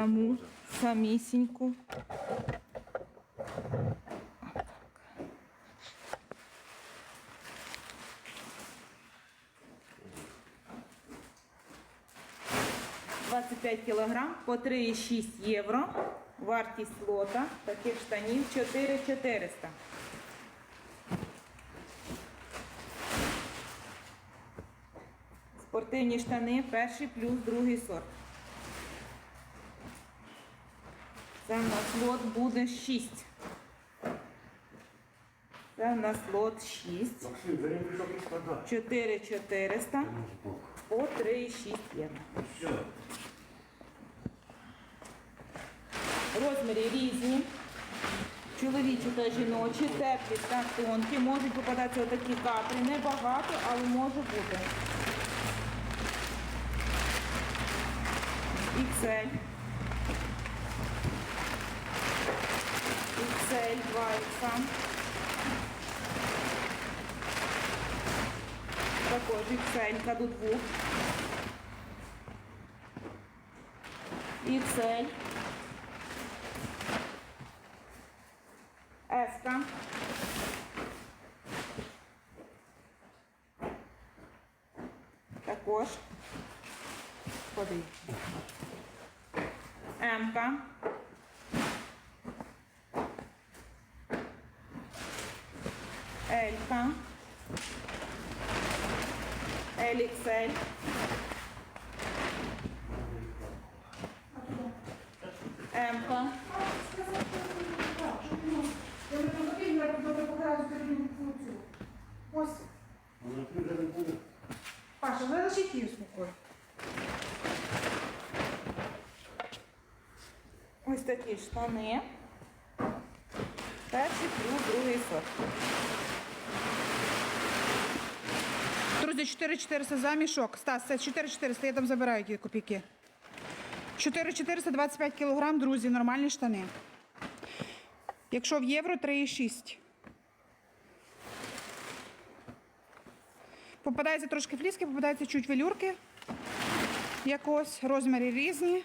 саму, самісіньку. Двадцять п'ять кілограм по 3,6 євро. Вартість лота таких штанів 4400. Спортивні штани перший плюс другий сорт. Це в нас лот буде 6. Це в нас лот 6. Максим, бери мішок і складай. 4400 по 3,6 євро. Розміри різні. Чоловічі та жіночі, теплі та тонкі. Можуть попадатися отакі капри. Небагато, але може бути. XL. XL 2 Також XL до двох. XL. Еска. Також. Ходи. Емка. Елька. Еліксель. Емка. Я не потрібно, я буду показати тобі цю. Ось. Вона вже не буде. Паша, залишіть її в спокій. Ось такі штани. Перший плюс другий сорт. Друзі, 4400 за мішок. Стас, це 4400, я там забираю ті копійки. 4425 кілограм, друзі, нормальні штани. Якщо в євро 3,6. Попадається трошки фліски, попадаються чуть велюрки. Якось, розміри різні.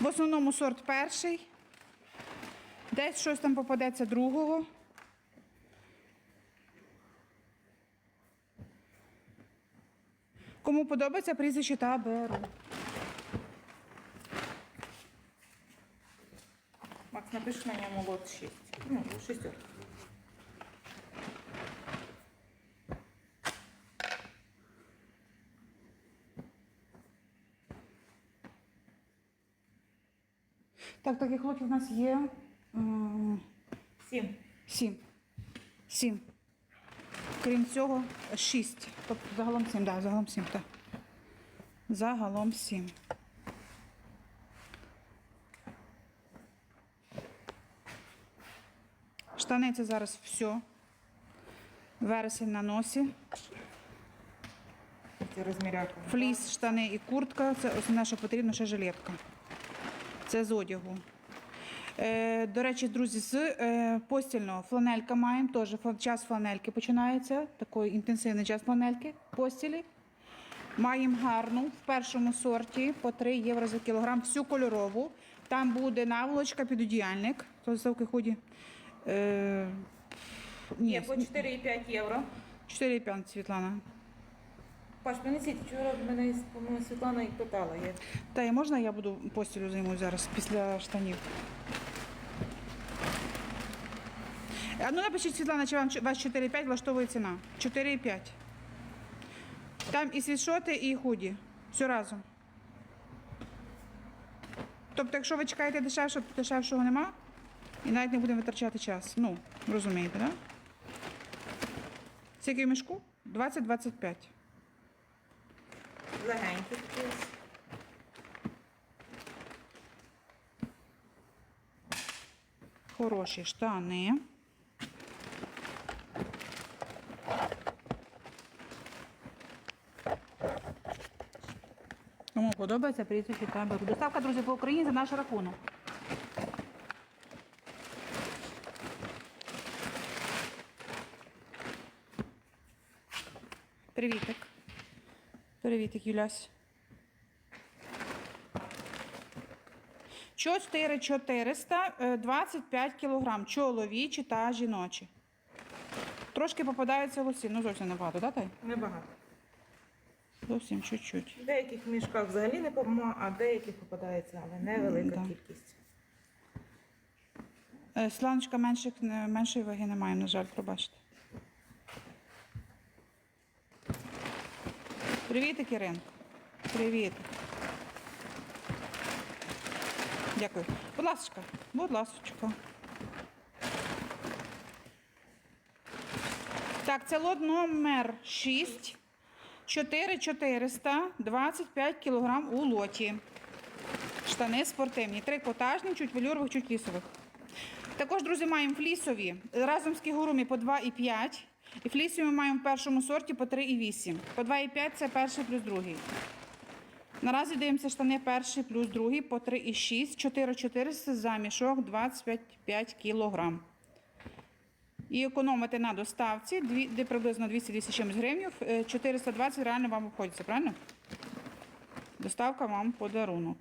В основному сорт перший. Десь щось там попадеться другого. Кому подобається прізвище та беру. Макс, напиши на ньому лот 6. Ну, шестерка. Так, таких лотів у нас є Сім. сім. Сім. Крім цього, шість. Тобто загалом сім, так, да, загалом сім, так. Загалом сім. Штани це зараз все. Вересень на носі. Фліс, штани і куртка. Це основне, що потрібно, ще жилетка. Це з одягу. Е, до речі, друзі, з е, постільного фланелька маємо. Теж час фланельки починається. Такий інтенсивний час фланельки постілі. Маємо гарну в першому сорті по 3 євро за кілограм, всю кольорову. Там буде наволочка, підодіяльник. То ставки ході. Е, ні, Є по 4,5 євро. 4,5 Світлана. Паш, принесіть, вчора мене по-моєму, Світлана і питала. Я... Та і можна я буду постілю займусь зараз після штанів? А ну напишіть, Світлана, чи вам вас 4,5 влаштовує ціна? 4,5. Там і світшоти, і худі. Все разом. Тобто, якщо ви чекаєте дешевше, то дешевшого нема. І навіть не будемо витрачати час. Ну, розумієте, так? Да? Скільки в мішку? 20-25. Легенькі такі. Хороші штани. Кому подобається, прізвище та беру. Доставка, друзі, по Україні за наш рахунок. Привітик. Привітик, Юлясь. 4400, е, 25 кг, чоловічі та жіночі. Трошки попадаються лосі, ну зовсім небагато, да, Тай? Небагато. Зовсім чуть-чуть. В деяких мішках взагалі не помога, а в деяких попадається, але невелика Да. кількість. Е, Сланочка менших, меншої ваги немає, на жаль, пробачте. Привіт, Іринко. Привіт. Дякую. Будь ласка, будь ласочка. Так, це лот номер 6. 4400, 25 кг у лоті. Штани спортивні. Трикотажні, чуть велюрових, чуть лісових. Також, друзі, маємо флісові разом з кігурумі по 2,5. І флісові ми маємо в першому сорті по 3,8. По 2,5 це перший плюс другий. Наразі дивимося штани перший плюс другий по 3,6. 4,400 за мішок 25 кілограм. І економити на доставці, де приблизно 200 чимось гривень, е, 420 реально вам обходиться, правильно? Доставка вам подарунок.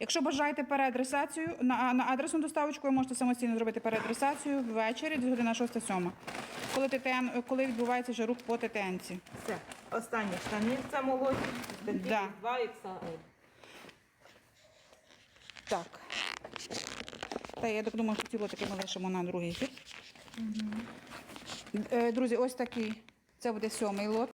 Якщо бажаєте переадресацію на, на адресну доставочку, ви можете самостійно зробити переадресацію ввечері, десь година 6-7, коли, ТТН, коли відбувається вже рух по ТТНці. Все. Останні штани в цьому лоті. Такі Да. 2 XL. Так. Та я так думаю, що ці лотики ми лишимо на другий. Е, Друзі, ось такий. Це буде сьомий лот.